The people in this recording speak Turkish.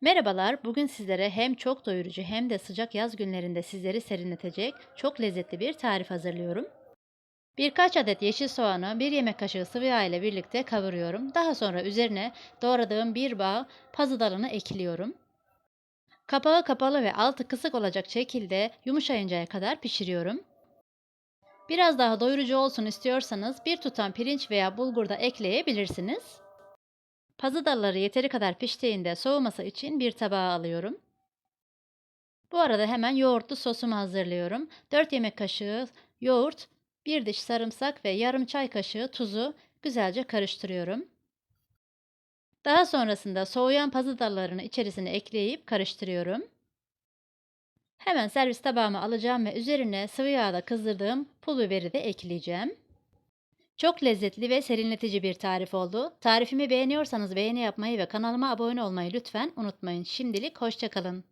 Merhabalar, bugün sizlere hem çok doyurucu hem de sıcak yaz günlerinde sizleri serinletecek çok lezzetli bir tarif hazırlıyorum. Birkaç adet yeşil soğanı bir yemek kaşığı sıvı yağ ile birlikte kavuruyorum. Daha sonra üzerine doğradığım bir bağ pazı dalını ekliyorum. Kapağı kapalı ve altı kısık olacak şekilde yumuşayıncaya kadar pişiriyorum. Biraz daha doyurucu olsun istiyorsanız bir tutam pirinç veya bulgur da ekleyebilirsiniz. Pazı dalları yeteri kadar piştiğinde soğuması için bir tabağa alıyorum. Bu arada hemen yoğurtlu sosumu hazırlıyorum. 4 yemek kaşığı yoğurt, 1 diş sarımsak ve yarım çay kaşığı tuzu güzelce karıştırıyorum. Daha sonrasında soğuyan pazı dallarını içerisine ekleyip karıştırıyorum. Hemen servis tabağıma alacağım ve üzerine sıvı yağda kızdırdığım pul biberi de ekleyeceğim. Çok lezzetli ve serinletici bir tarif oldu. Tarifimi beğeniyorsanız beğeni yapmayı ve kanalıma abone olmayı lütfen unutmayın. Şimdilik hoşçakalın.